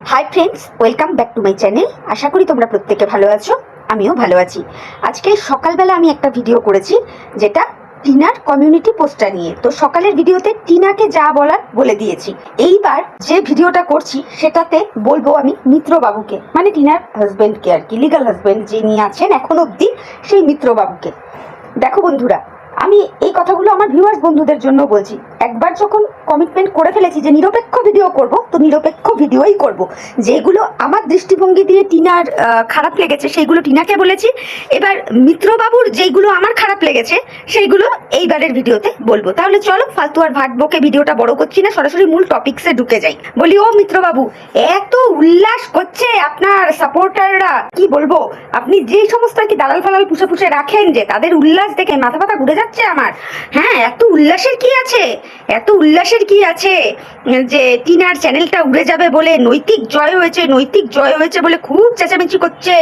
Hi friends welcome back to my channel আশা করি তোমরা প্রত্যেকে ভালো আছো, আমিও ভালো আছি। আজকে সকালবেলা আমি একটা ভিডিও করেছি, যেটা টিনার কমিউনিটি পোস্টার নিয়ে। তো সকালের ভিডিওতে টিনাকে যা বলার বলে দিয়েছি। এইবার যে ভিডিওটা করছি, সেটাতে বলব আমি মিত্রবাবুকে মানে টিনার হাজবেন্ডকে আর কি লিগাল হাজবেন্ড যিনি আছেন এখন অবধি, সেই মিত্রবাবুকে। দেখো বন্ধুরা, আমি এই কথাগুলো আমার ভিউয়ার্স বন্ধুদের জন্য বলছি। একবার যখন কমিটমেন্ট করে ফেলেছি যে নিরপেক্ষ ভিডিও করব, তো নিরপেক্ষ ভিডিওই করব। যেগুলো আমার দৃষ্টিভঙ্গি দিয়ে টিনার খারাপ লেগেছে, সেইগুলো টিনাকে বলেছি। এবার মিত্রবাবুর যেইগুলো আমার খারাপ লেগেছে, সেইগুলো এইবারের ভিডিওতে বলব। তাহলে চলো, ফালতু আর ভাট বকে ভিডিওটা বড় করছি না, সরাসরি মূল টপিকসে ঢুকে যাই। বলি, ও মিত্রবাবু, এত উল্লাস করছে আপনার সাপোর্টাররা কি বলব, আপনি যে সমস্ত আর কি দালাল ফালাল পুষে পুষে রাখেন যে, তাদের উল্লাস দেখে মাথা পাতা ঘুরে যাচ্ছে আমার? হ্যাঁ এত উল্লাসের কি আছে? এত উল্লাসের কি আছে যে টিনার চ্যানেলটা উড়ে যাবে বলে নৈতিক জয় হয়েছে, নৈতিক জয় হয়েছে বলে খুব চেঁচামেচি করছে।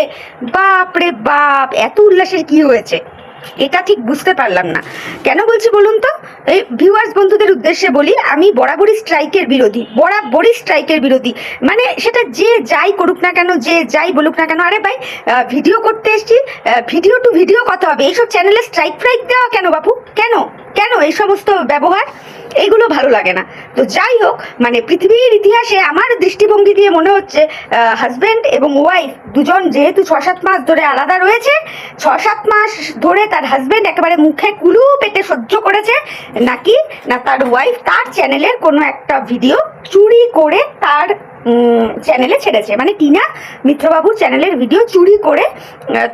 বাপ রে বাপ, এত উল্লাসের কি হয়েছে? এটা ঠিক বুঝতে পারলাম না। কেন বলছি বলুন তো? এই ভিউয়ার্স বন্ধুদের উদ্দেশ্যে বলি, আমি বরাবরই স্ট্রাইকের বিরোধী, বরাবরই স্ট্রাইকের বিরোধী। মানে সেটা যে যাই করুক না কেন, যে যাই বলুক না কেন, আরে ভাই ভিডিও করতে এসছি ভিডিও টু ভিডিও কথা হবে। এইসব চ্যানেলে স্ট্রাইক ফ্রাইক দেওয়া কেন বাপু? কেন? কেন এই সমস্ত ব্যবহার? এইগুলো ভালো লাগে না। তো যাই হোক মানে পৃথিবীর ইতিহাসে আমার দৃষ্টিভঙ্গি দিয়ে মনে হচ্ছে হাজব্যান্ড এবং ওয়াইফ দুজন যেহেতু ছ সাত মাস ধরে আলাদা রয়েছে ছ সাত মাস ধরে তার হাজব্যান্ড একেবারে মুখে কুলু পেটে সহ্য করেছে, নাকি না তার ওয়াইফ তার চ্যানেলের কোনো একটা ভিডিও চুরি করে তার চ্যানেলে ছেড়েছে। মানে টিনা মিত্রবাবুর চ্যানেলের ভিডিও চুরি করে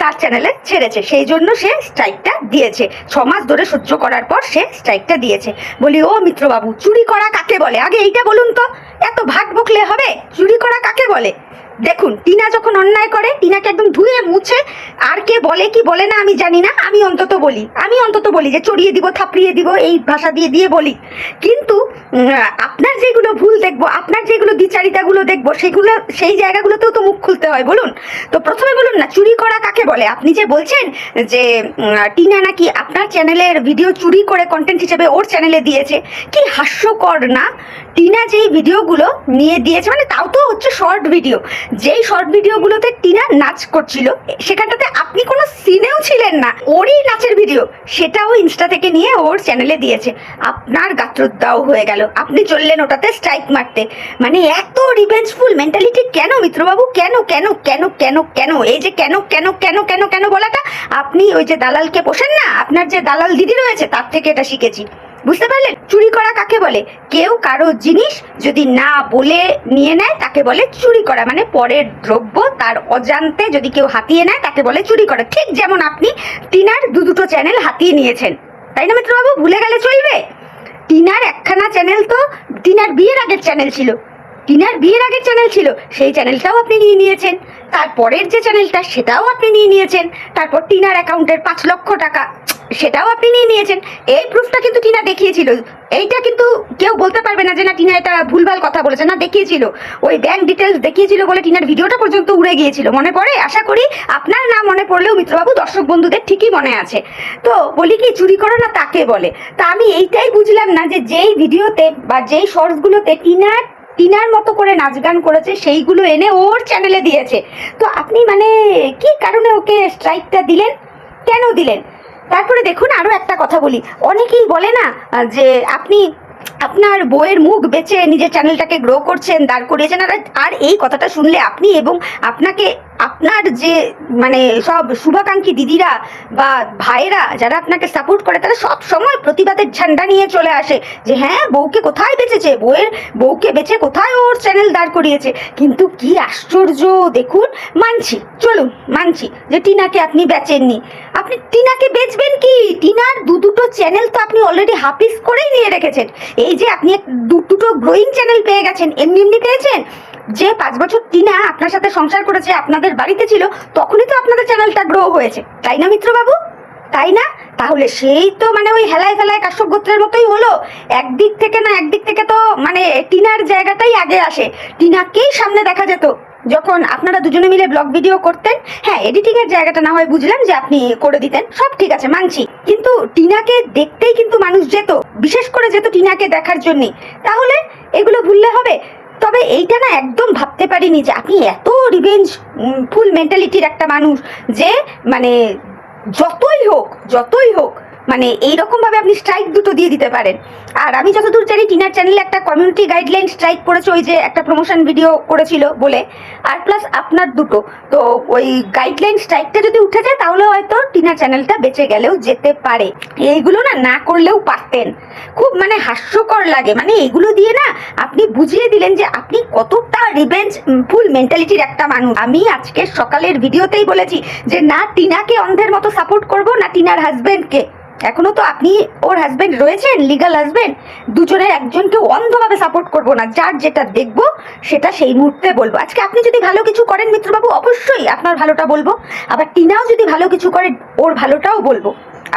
তার চ্যানেলে ছেড়েছে। সেই জন্য সে স্ট্রাইকটা দিয়েছে। ছ মাস ধরে সহ্য করার পর সে স্ট্রাইকটা দিয়েছে। বলি, ও মিত্রবাবু, চুরি করা কাকে বলে? আগে এইটা বলুন তো। এত ভাগ বকলে হবে? চুরি করা কাকে বলে? দেখুন, টিনা যখন অন্যায় করে, টিনাকে একদম ধুয়ে মুছে, আর কে বলে কি বলে না আমি জানি না, আমি অন্তত বলি, আমি অন্তত বলি যে চড়িয়ে দিব, থাপড়িয়ে দিব, এই ভাষা দিয়ে দিয়ে বলি। কিন্তু আপনার যেগুলো ভুল দেখব, আপনার যেগুলো দ্বিচারিতাগুলো দেখব, সেগুলো, সেই জায়গাগুলোতেও তো মুখ খুলতে হয়, বলুন। তো প্রথমে বলুন না, চুরি করা কাকে বলে? আপনি যে বলছেন যে টিনা নাকি আপনার চ্যানেলের ভিডিও চুরি করে কন্টেন্ট হিসেবে ওর চ্যানেলে দিয়েছে, কি হাস্যকর না? টিনা যেই ভিডিওগুলো নিয়ে দিয়েছে মানে তাও তো হচ্ছে শর্ট ভিডিও যেই শর্ট ভিডিওগুলোতে টিনা নাচ করছিল, সেখানটাতে আপনি কোনো সিনেও ছিলেন না, ওরই নাচের ভিডিও সেটাও ইনস্টা থেকে নিয়ে ওর চ্যানেলে দিয়েছে, আপনার গাত্রদাও হয়ে গেল, আপনি চললেন ওটাতে স্ট্রাইক মারতে মানে এত রিভেঞ্জফুল মেন্টালিটি কেন মিত্রবাবু? কেন কেন কেন কেন কেন, এই যে কেন কেন কেন কেন কেন বলাটা? আপনি ওই যে দালালকে বসেন না? আপনার যে দালাল দিদি রয়েছে, তার থেকে এটা শিখেছি। বুঝতে পারলেন? চুরি করা কাকে বলে? কেউ কারও জিনিস যদি না বলে নিয়ে নেয়, তাকে বলে চুরি করা। মানে পরের দ্রব্য তার অজান্তে যদি কেউ হাতিয়ে নেয়, তাকে বলে চুরি করা। ঠিক যেমন আপনি টিনার দু দুটো চ্যানেল হাতিয়ে নিয়েছেন। তাই না মিত্রবাবু? ভুলে গেলে চলবে। টিনার একখানা চ্যানেল তো, টিনার বিয়ের আগের চ্যানেল ছিল। টিনার বিয়ের আগের চ্যানেল ছিল, সেই চ্যানেলটাও আপনি নিয়ে নিয়েছেন। তারপরের যে চ্যানেলটা সেটাও আপনি নিয়ে নিয়েছেন। তারপর টিনার অ্যাকাউন্টের পাঁচ লক্ষ টাকা, সেটাও আপনি নিয়ে নিয়েছেন। এই প্রুফটা কিন্তু টিনা দেখিয়েছিল। এইটা কিন্তু কেউ বলতে পারবে না যে, না, টিনা এটা ভুলভাল কথা বলেছে। না, দেখিয়েছিল। ওই ব্যাংক ডিটেলস দেখিয়েছিল বলে টিনার ভিডিওটা পর্যন্ত উড়ে গিয়েছিল। মনে পড়ে? আশা করি আপনার না মনে পড়লেও মিত্রবাবু, দর্শক বন্ধুদের ঠিকই মনে আছে। তো বলি কি, চুরি করো না তাকে বলে। তা আমি এইটাই বুঝলাম না যে, যেই ভিডিওতে বা যেই শর্টসগুলোতে টিনার টিনার মতো করে নাচ গান করেছে, সেইগুলো এনে ওর চ্যানেলে দিয়েছে। তো আপনি মানে কি কারণে ওকে স্ট্রাইকটা দিলেন? কেন দিলেন? তারপরে দেখুন আরও একটা কথা বলি। অনেকেই বলে না, যে আপনি আপনার বইয়ের মুখ বেচে নিজের চ্যানেলটাকে গ্রো করছেন, দাঁড় করিয়েছেন আর এই কথাটা শুনলে আপনি এবং আপনাকে আপনার যে মানে সব শুভাকাঙ্ক্ষী দিদিরা বা ভাইয়েরা যারা আপনাকে সাপোর্ট করে, তারা সব সময় প্রতিবাদের ঝান্ডা নিয়ে চলে আসে যে হ্যাঁ বউকে কোথায় বেঁচেছে? বউয়ের, বউকে বেচে কোথায় ওর চ্যানেল দাঁড় করিয়েছে? কিন্তু কি আশ্চর্য, দেখুন, মানছি, চলুন, মানছি যে টিনাকে আপনি বেচেননি। আপনি টিনাকে বেচবেন কি? টিনার দু দুটো চ্যানেল তো আপনি অলরেডি হাফিস করেই নিয়ে রেখেছেন। এই যে আপনি দু, দুটো গ্রোয়িং চ্যানেল পেয়ে গেছেন, এমনি এমনি পেয়েছেন? যে পাঁচ বছর টিনা আপনার সাথে সংসার করেছে, আপনাদের বাড়িতে ছিল, তখনই তো আপনাদের চ্যানেলটা গ্রো হয়েছে। তাই না, মিত্রবাবু? তাই না? তাহলে সেই তো মানে ওই হেলায় ফেলায় কাশ্যপ গোত্রের মতোই হলো। একদিক থেকে না একদিক থেকে তো মানে টিনার জায়গাটাই আগে আসে। টিনাকেই সামনে দেখা যেত। যখন আপনারা দুজনে মিলে ব্লগ ভিডিও করতেন হ্যাঁ এডিটিং এর জায়গাটা না হয় বুঝলাম যে আপনি করে দিতেন, সব ঠিক আছে, মানছি। কিন্তু টিনাকে দেখতেই কিন্তু মানুষ যেত, বিশেষ করে যেত টিনাকে দেখার জন্যে। তাহলে এগুলো ভুললে হবে? তবে এইটা না একদম ভাবতে পারিনি যে আপনি এত রিভেঞ্জ ফুল মেন্টালিটির একটা মানুষ যে মানে যতই হোক যতই হোক মানে এইরকম ভাবে আপনি স্ট্রাইক দুটো দিয়ে দিতে পারেন। আর আমি যতদূর জানি, টিনার চ্যানেলে একটা কমিউনিটি গাইডলাইন স্ট্রাইক করেছে ওই যে একটা প্রমোশন ভিডিও করেছিল বলে। আর প্লাস আপনার দুটো। তো ওই গাইডলাইন স্ট্রাইকটা যদি উঠে যায়, তাহলে হয়তো টিনার চ্যানেলটা বেঁচে গেলেও যেতে পারে। এইগুলো না না করলেও পারতেন। খুব মানে হাস্যকর লাগে। মানে এগুলো দিয়ে না, আপনি বুঝিয়ে দিলেন যে আপনি কতটা রিভেঞ্জ ফুল মেন্টালিটির একটা মানুষ। আমি আজকে সকালের ভিডিওতেই বলেছি যে, না টিনাকে অন্ধের মতো সাপোর্ট করব, না টিনার হাজবেন্ডকে এখনও তো আপনি ওর হাজবেন্ড রয়েছেন লিগাল হাজবেন্ড দুজনের একজনকে অন্ধভাবে সাপোর্ট করব না। যার যেটা দেখব, সেটা সেই মুহূর্তে বলব। আজকে আপনি যদি ভালো কিছু করেন মিত্রবাবু, অবশ্যই আপনার ভালোটা বলব। আবার টিনাও যদি ভালো কিছু করে, ওর ভালোটাও বলব।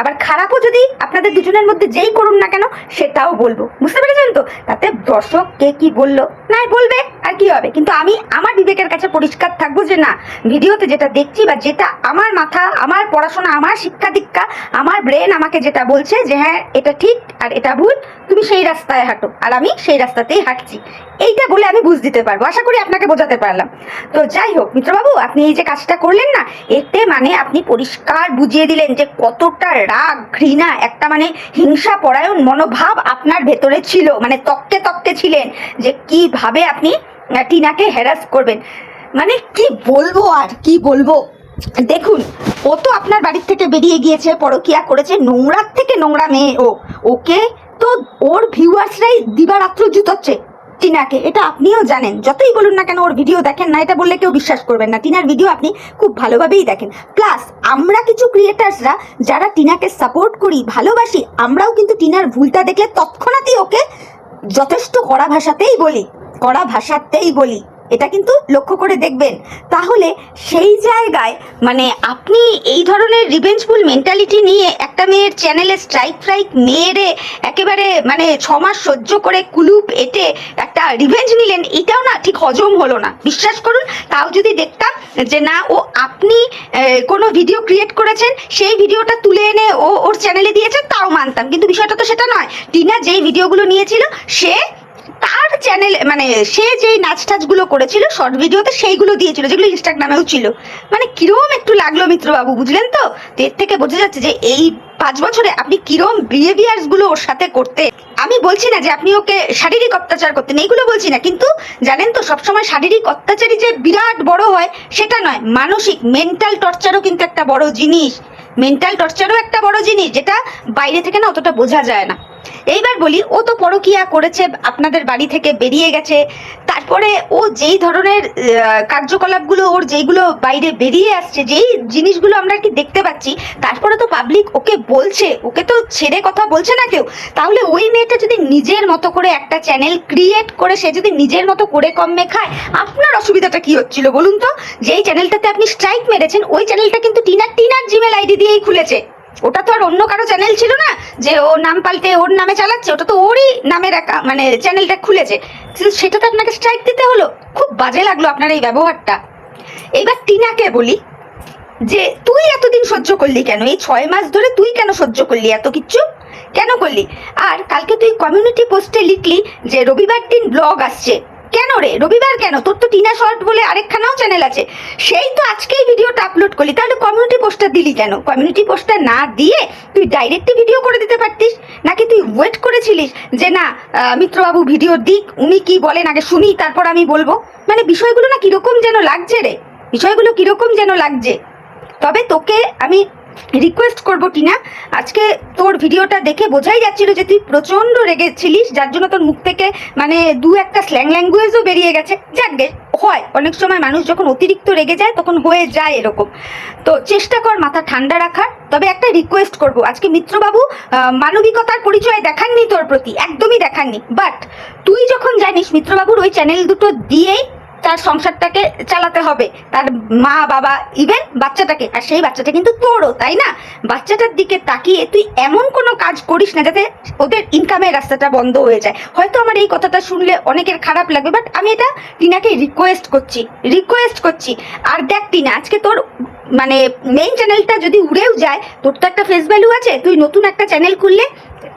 আবার খারাপও যদি আপনাদের দুজনের মধ্যে যেই করুন না কেন, সেটাও বলব। বুঝতে পেরেছেন তো? তাতে দর্শক কে কি বলল? না বলবে, আর কি হবে? কিন্তু আমি আমার বিবেকের কাছে পরিষ্কার থাকব যে না, ভিডিওতে যেটা দেখছি বা যেটা আমার মাথা, আমার পড়াশোনা, আমার শিক্ষা দীক্ষা, আমার ব্রেন আমাকে যেটা বলছে যে হ্যাঁ এটা ঠিক আর এটা ভুল, তুমি সেই রাস্তায় হাঁটো। আর আমি সেই রাস্তাতেই হাঁটছি। এইটা বলে আমি বুঝ দিতে পারব। আশা করি আপনাকে বোঝাতে পারলাম। তো যাই হোক, মিত্রবাবু, আপনি এই যে কাজটা করলেন না, এতে মানে আপনি পরিষ্কার বুঝিয়ে দিলেন যে কতটা রাগ ঘৃণা, একটা মানে হিংসা, পরায়ণ মনোভাব আপনার ভেতরে ছিল মানে তককে তককে ছিলেন যে কীভাবে আপনি টিনাকে হ্যারাস করবেন। মানে কি বলব আর কি বলব? দেখুন, ও তো আপনার বাড়ির থেকে বেরিয়ে গিয়েছে, পরকিয়া করেছে, নোংরার থেকে নোংরা মেয়ে ও। ওকে তো ওর ভিউয়ার্সরাই দিবারাত্র জুতোচ্ছে। টিনাকে, এটা আপনিও জানেন। যতই বলুন না কেন, ওর ভিডিও দেখেন না, এটা বললে কেউ বিশ্বাস করবেন না। টিনার ভিডিও আপনি খুব ভালোভাবেই দেখেন। প্লাস আমরা কিছু ক্রিয়েটার্সরা যারা টিনাকে সাপোর্ট করি, ভালোবাসি, আমরাও কিন্তু টিনার ভুলটা দেখলে তৎক্ষণাৎই ওকে যথেষ্ট কড়া ভাষাতেই বলি। কড়া ভাষাতেই বলি। এটা কিন্তু লক্ষ্য করে দেখবেন। তাহলে সেই জায়গায় মানে আপনি এই ধরনের রিভেঞ্জফুল মেন্টালিটি নিয়ে একটা মেয়ের চ্যানেলে স্ট্রাইক ফ্রাইক মেয়েরে একেবারে মানে ছ মাস সহ্য করে কুলুপ এটে একটা রিভেঞ্জ নিলেন, এটাও না ঠিক হজম হলো না। বিশ্বাস করুন, তাও যদি দেখতাম যে না, ও আপনি কোনো ভিডিও ক্রিয়েট করেছেন, সেই ভিডিওটা তুলে এনে ও ওর চ্যানেলে দিয়েছেন তাও মানতাম। কিন্তু বিষয়টা তো সেটা নয়। টিনা যেই ভিডিওগুলো নিয়েছিল, সে তার চ্যানেল মানে সে যেই নাচ টাচগুলো করেছিল শর্ট ভিডিওতে সেইগুলো দিয়েছিল, যেগুলো ইনস্টাগ্রামেও ছিল। মানে কিরম একটু লাগল মিত্রবাবু, বুঝলেন তো? তো এর থেকে বোঝা যাচ্ছে যে এই পাঁচ বছরে আপনি কিরম বিহেভিয়ার্সগুলো ওর সাথে করতে। আমি বলছি না যে আপনি ওকে শারীরিক অত্যাচার করতেন এইগুলো বলছি না। কিন্তু জানেন তো, সবসময় শারীরিক অত্যাচারই যে বিরাট বড় হয়, সেটা নয়। মানসিক মেন্টাল টর্চারও কিন্তু একটা বড় জিনিস। মেন্টাল টর্চারও একটা বড় জিনিস, যেটা বাইরে থেকে না অতটা বোঝা যায় না। এইবার বলি, ও তো পরকিয়া করেছে, আপনাদের বাড়ি থেকে বেরিয়ে গেছে। তারপরে ও যেই ধরনের কার্যকলাপগুলো ওর যেইগুলো বাইরে বেরিয়ে আসছে, যেই জিনিসগুলো আমরা কি দেখতে পাচ্ছি, তারপরে তো পাবলিক ওকে বলছে, ওকে তো ছেড়ে কথা বলছে না কেউ। তাহলে ওই মেয়েটা যদি নিজের মতো করে একটা চ্যানেল ক্রিয়েট করে, সে যদি নিজের মতো করে কমে খায়, আপনার অসুবিধাটা কি হচ্ছিল বলুন তো? যেই চ্যানেলটাতে আপনি স্ট্রাইক মেরেছেন, ওই চ্যানেলটা কিন্তু টিনার টিনার জিমেল আইডি দিয়েই খুলেছে। ওটা তো আর অন্য কারও চ্যানেল ছিল না? যে ও নাম পাল্টে ওর নামে চালাচ্ছে, ওটা তো ওরই নামের একা- মানে চ্যানেলটা খুলেছে। কিন্তু সেটাতে আপনাকে স্ট্রাইক দিতে হলো। খুব বাজে লাগল আপনার এই ব্যবহারটা। এবার টিনাকে বলি যে, তুই এতদিন সহ্য করলি কেন? এই ছয় মাস ধরে তুই কেন সহ্য করলি এত কিচ্ছু কেন করলি? আর কালকে তুই কমিউনিটি পোস্টে লিখলি যে, রবিবার দিন ব্লগ আসছে। কেন রে? রবিবার কেন? তোর তো টিনা শর্ট বলে আরেকখানাও চ্যানেল আছে। সেই তো আজকেই ভিডিওটা আপলোড করলি। তাহলে কমিউনিটি পোস্টটা দিলি কেন? কমিউনিটি পোস্টটা না দিয়ে তুই ডাইরেক্টলি ভিডিও করে দিতে পারতিস? নাকি তুই ওয়েট করেছিলিস যে না মিত্রবাবু ভিডিও দিক, উনি কি বলেন আগে শুনি, তারপর আমি বলব? মানে বিষয়গুলো না কীরকম যেন লাগছে রে? বিষয়গুলো কীরকম যেন লাগছে? তবে তোকে আমি রিকোয়েস্ট করব টিনা আজকে তোর ভিডিওটা দেখে বোঝাই যাচ্ছিল যে তুই প্রচণ্ড রেগেছিলিস যার জন্য তোর মুখ থেকে মানে দু একটা স্ল্যাং ল্যাঙ্গুয়েজও বেরিয়ে গেছে। যাক হয়, অনেক সময় মানুষ যখন অতিরিক্ত রেগে যায়, তখন হয়ে যায় এরকম। তো চেষ্টা কর মাথা ঠান্ডা রাখার, তবে একটা রিকোয়েস্ট করব। আজকে মিত্রবাবু মানবিকতার পরিচয় দেখাননি তোর প্রতি, একদমই দেখাননি। বাট তুই যখন জানিস, মিত্রবাবুর ওই চ্যানেল দুটো দিয়েই তার সংসারটাকে চালাতে হবে। তার মা, বাবা ইভেন বাচ্চাটাকে। আর সেই বাচ্চাটা কিন্তু তোরও, তাই না? বাচ্চাটার দিকে তাকিয়ে তুই এমন কোনো কাজ করিস না যাতে ওদের ইনকামের রাস্তাটা বন্ধ হয়ে যায়। হয়তো আমার এই কথাটা শুনলে অনেকের খারাপ লাগবে বাট আমি এটা টিনাকে রিকোয়েস্ট করছি রিকোয়েস্ট করছি। আর দেখ টিনা, আজকে তোর মানে মেইন চ্যানেলটা যদি উড়েও যায়, তোর তো একটা ফেস ভ্যালু আছে। তুই নতুন একটা চ্যানেল খুললে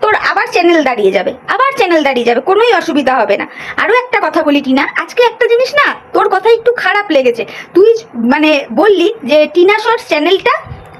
তোর আবার চ্যানেল দাঁড়িয়ে যাবে, আবার চ্যানেল দাঁড়িয়ে যাবে, কোনোই অসুবিধা হবে না। আরও একটা কথা বলি, টিনা, আজকে একটা জিনিস না, তোর কথা একটু খারাপ লেগেছে। তুই মানে বললি যে টিনা শর্টস চ্যানেলটা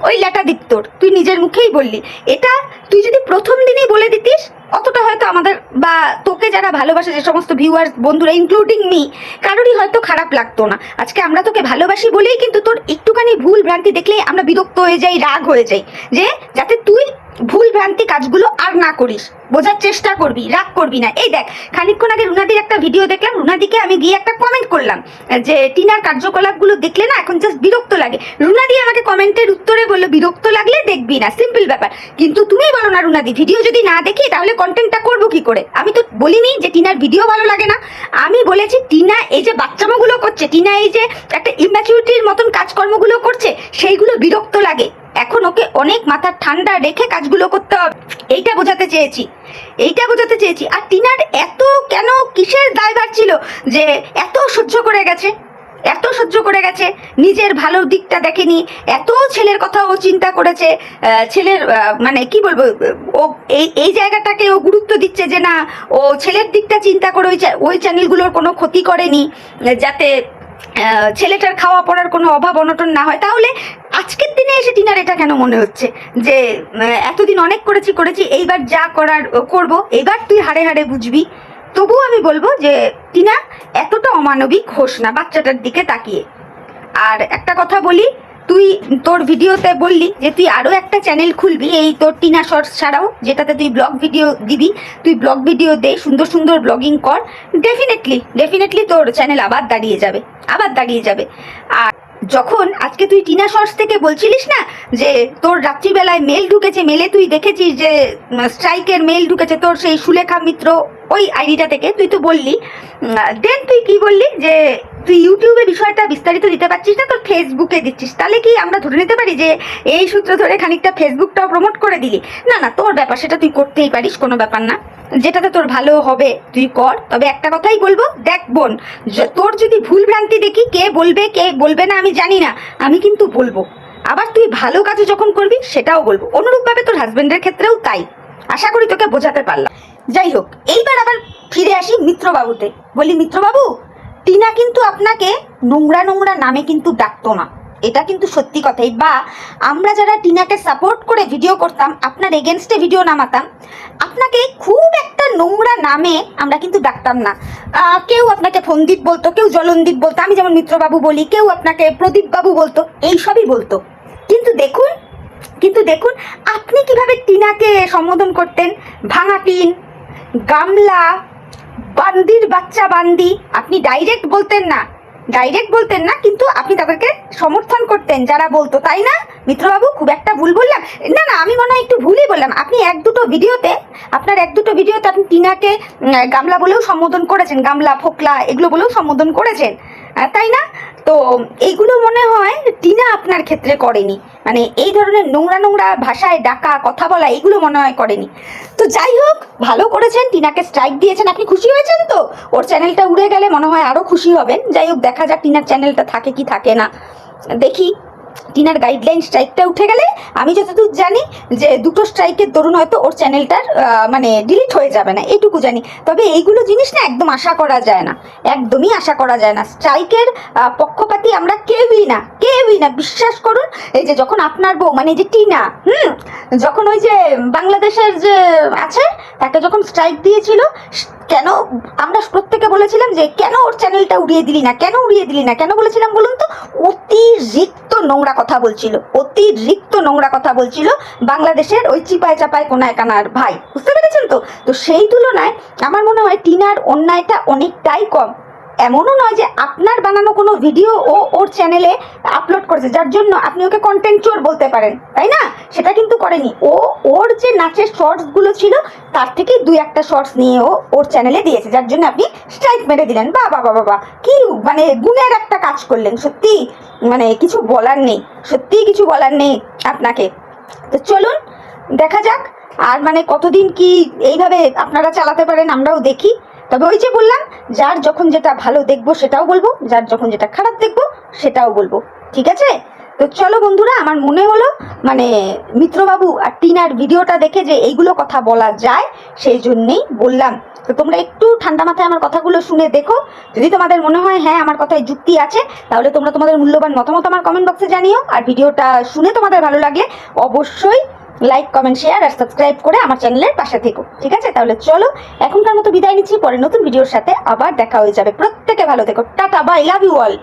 ওই লেটা দিক তোর, তুই নিজের মুখেই বললি। এটা তুই যদি প্রথম দিনেই বলে দিতিস, অতটা হয়তো আমাদের বা তোকে যারা ভালোবাসে, যে সমস্ত ভিউয়ার্স বন্ধুরা ইনক্লুডিং মি কারোরই হয়তো খারাপ লাগতো না। আজকে আমরা তোকে ভালোবাসি বলেই কিন্তু তোর একটুখানি ভুল ভ্রান্তি দেখলেই আমরা বিরক্ত হয়ে যাই, রাগ হয়ে যাই। যে যাতে তুই ভুল ভ্রান্তি কাজগুলো আর না করিস। বোঝার চেষ্টা করবি, রাগ করবি না। এই দেখ, খানিকক্ষণ আগে রুনাদির একটা ভিডিও দেখলাম। রুনাদিকে আমি গিয়ে একটা কমেন্ট করলাম, যে টিনার কার্যকলাপগুলো দেখলে না এখন জাস্ট বিরক্ত লাগে। রুনাদি আমাকে কমেন্টের উত্তরে বলল, বিরক্ত লাগলে দেখবি না। সিম্পল ব্যাপার। কিন্তু তুমি বলো না রুনাদি ভিডিও যদি না দেখি তাহলে কন্টেন্টটা করব কি করে? আমি তো বলিনি যে টিনার ভিডিও ভালো লাগে না। আমি বলেছি, টিনা এই যে বাচ্চামোগুলো করছে, টিনা এই যে একটা ইম্যাচুরিটির মতন কাজকর্মগুলো করছে, সেইগুলো বিরক্ত লাগে। এখন ওকে অনেক মাথা ঠান্ডা রেখে কাজগুলো করতে হবে। এইটা বোঝাতে চেয়েছি। এইটা বোঝাতে চেয়েছি। আর টিনার এত কেন কিসের দায়ভার ছিল যে এত সহ্য করে গেছে? এত সহ্য করে গেছে, নিজের ভালো দিকটা দেখেনি, এত ছেলের কথা ও চিন্তা করেছে ছেলের মানে কি বলব, ও এই এই জায়গাটাকে ও গুরুত্ব দিচ্ছে যে না, ও ছেলের দিকটা চিন্তা করে ওই ওই চ্যানেলগুলোর কোনো ক্ষতি করেনি, যাতে ছেলেটার খাওয়া পড়ার কোনো অভাব অনটন না হয়। তাহলে আজকের দিনে এসে টিনার এটা কেন মনে হচ্ছে? যে এতদিন অনেক করেছি করেছি, এইবার যা করার করব এবার তুই হাড়ে হাড়ে বুঝবি। তবুও আমি বলব যে, টিনা, এতটা অমানবিক হোস না বাচ্চাটার দিকে তাকিয়ে। আর একটা কথা বলি তুই তোর ভিডিওতে বললি যে তুই আরও একটা চ্যানেল খুলবি, এই তোর টিনা শর্টস ছাড়াও, যেটাতে তুই ব্লগ ভিডিও দিবি। তুই ব্লগ ভিডিও দে, সুন্দর সুন্দর ব্লগিং কর। ডেফিনেটলি ডেফিনেটলি তোর চ্যানেল আবার দাঁড়িয়ে যাবে, আবার দাঁড়িয়ে যাবে। আর যখন আজকে তুই টিনা শর্টস থেকে বলছিলিস না, যে তোর রাত্রিবেলায় মেল ঢুকেছে মেলে তুই দেখেছিস যে স্ট্রাইকের মেল ঢুকেছে, তোর সেই সুলেখা মিত্র ওই আইডিটা থেকে তুই তো বললি। দেন তুই কি বললি? যে তুই ইউটিউবে বিষয়টা বিস্তারিত দিতে পারছিস না তোর ফেসবুকে দিচ্ছিস। তাহলে কি আমরা ধরে নিতে পারি যে এই সূত্র ধরে খানিকটা ফেসবুকটাও প্রমোট করে দিলি? না না, তোর ব্যাপার সেটা তুই করতেই পারিস, কোনো ব্যাপার না। যেটাতে তোর ভালো হবে, তুই কর। তবে একটা কথাই বলব, দেখ বোন তোর যদি ভুল ভ্রান্তি দেখি, কে বলবে কে বলবে না, আমি জানি না। আমি কিন্তু বলব। আবার তুই ভালো কাজে যখন করবি, সেটাও বলব। অনুরূপভাবে তোর হাজব্যান্ডের ক্ষেত্রেও তাই। আশা করি তোকে বোঝাতে পারলাম। যাই হোক এইবার আবার ফিরে আসি মিত্রবাবুতে। বলি, মিত্রবাবু, টিনা কিন্তু আপনাকে নোংরা নোংরা নামে কিন্তু ডাকতো না। এটা কিন্তু সত্যি কথাই। বা, আমরা যারা টিনাকে সাপোর্ট করে ভিডিও করতাম, আপনার এগেনস্টে ভিডিও নামাতাম, আপনাকে খুব একটা নোংরা নামে আমরা কিন্তু ডাকতাম না। কেউ আপনাকে ফন্দীপ বলতো, কেউ জলনদীপ বলতো, আমি যেমন মিত্রবাবু বলি, কেউ আপনাকে প্রদীপবাবু বলতো, এই সবই বলতো। কিন্তু দেখুন কিন্তু দেখুন, আপনি কীভাবে টিনাকে সম্বোধন করতেন? ভাঙা টিন গামলা, বান্দির বাচ্চা বান্দি, আপনি ডাইরেক্ট বলতেন না। ডাইরেক্ট বলতেন না, কিন্তু আপনি তাদেরকে সমর্থন করতেন, যারা বলতো, তাই না? মিত্রবাবু, খুব একটা ভুল বললাম। না না, আমি মনে হয় একটু ভুলই বললাম। আপনি এক দুটো ভিডিওতে, আপনার এক দুটো ভিডিওতে আপনি টিনাকে গামলা বলেও সম্বোধন করেছেন, গামলা, ফোকলা, এগুলো বলেও সম্বোধন করেছেন। তাই না? তো এইগুলো মনে হয় টিনা আপনার ক্ষেত্রে করেনি। মানে এই ধরনের নোংরা নোংরা ভাষায় ডাকা, কথা বলা এগুলো মনে হয় করেনি। তো যাই হোক, ভালো করেছেন, টিনাকে স্ট্রাইক দিয়েছেন। আপনি খুশি হয়েছেন তো? ওর চ্যানেলটা উড়ে গেলে মনে হয় আরও খুশি হবেন। যাই হোক, দেখা যাক টিনার চ্যানেলটা থাকে কি থাকে না। দেখি। টিনার গাইডলাইন স্ট্রাইকটা উঠে গেলে, আমি যতদূর জানি যে দুটো স্ট্রাইকের দরুন হয়তো ওর চ্যানেলটার মানে ডিলিট হয়ে যাবে না এইটুকু জানি। তবে এইগুলো জিনিস না একদম আশা করা যায় না, একদমই আশা করা যায় না। স্ট্রাইকের পক্ষপাতি আমরা কেউই না কেউই না। বিশ্বাস করুন, এই যে যখন আপনার বউ মানে যে টিনা, হুম, যখন ওই যে বাংলাদেশের যে আছে, তাকে যখন স্ট্রাইক দিয়েছিল কেন আমরা প্রত্যেকে বলেছিলাম যে কেন ওর চ্যানেলটা উড়িয়ে দিলি না? কেন উড়িয়ে দিলি না? কেন বলেছিলাম বলুন তো? অতিরিক্ত নোংরা কথা বলছিল। অতিরিক্ত নোংরা কথা বলছিল বাংলাদেশের ওই চিপায় চাপায় কোনায় কানার ভাই। বুঝতে পেরেছেন তো? তো সেই তুলনায় আমার মনে হয় টিনার অন্যায়টা অনেকটাই কম। এমনও নয় যে আপনার বানানো কোনো ভিডিও ও ওর চ্যানেলে আপলোড করেছে, যার জন্য আপনি ওকে কন্টেন্ট চোর বলতে পারেন, তাই না? সেটা কিন্তু করেনি। ও ওর যে নাচের শর্টসগুলো ছিল, তার থেকে দুই একটা শর্টস নিয়ে ও ওর চ্যানেলে দিয়েছে, যার জন্য আপনি স্ট্রাইক মেরে দিলেন। বা বাবা বাবা কি মানে গুণের একটা কাজ করলেন, সত্যি মানে কিছু বলার নেই সত্যিই কিছু বলার নেই আপনাকে। তো চলুন, দেখা যাক, আর মানে কতদিন কি এইভাবে আপনারা চালাতে পারেন, আমরাও দেখি। তবে ওই যে বললাম, যার যখন যেটা ভালো দেখব সেটাও বলব, যার যখন যেটা খারাপ দেখব সেটাও বলব। ঠিক আছে? তো চলো বন্ধুরা, আমার মনে হলো মানে মিত্রবাবু আর টিনার ভিডিওটা দেখে যে এইগুলো কথা বলা যায়, সেই জন্যেই বললাম। তো তোমরা একটু ঠান্ডা মাথায় আমার কথাগুলো শুনে দেখো। যদি তোমাদের মনে হয় হ্যাঁ আমার কথায় যুক্তি আছে, তাহলে তোমরা তোমাদের মূল্যবান মতামত আমার কমেন্ট বক্সে জানিও। আর ভিডিওটা শুনে তোমাদের ভালো লাগলে অবশ্যই লাইক কমেন্ট শেয়ার আর সাবস্ক্রাইব করে আমার চ্যানেলের পাশে থেকো, ঠিক আছে? তাহলে চলো, এখনকার মতো বিদায় নিচ্ছি পরে নতুন ভিডিওর সাথে আবার দেখা হয়ে যাবে। প্রত্যেকে ভালো থেকো। Tata bye love you all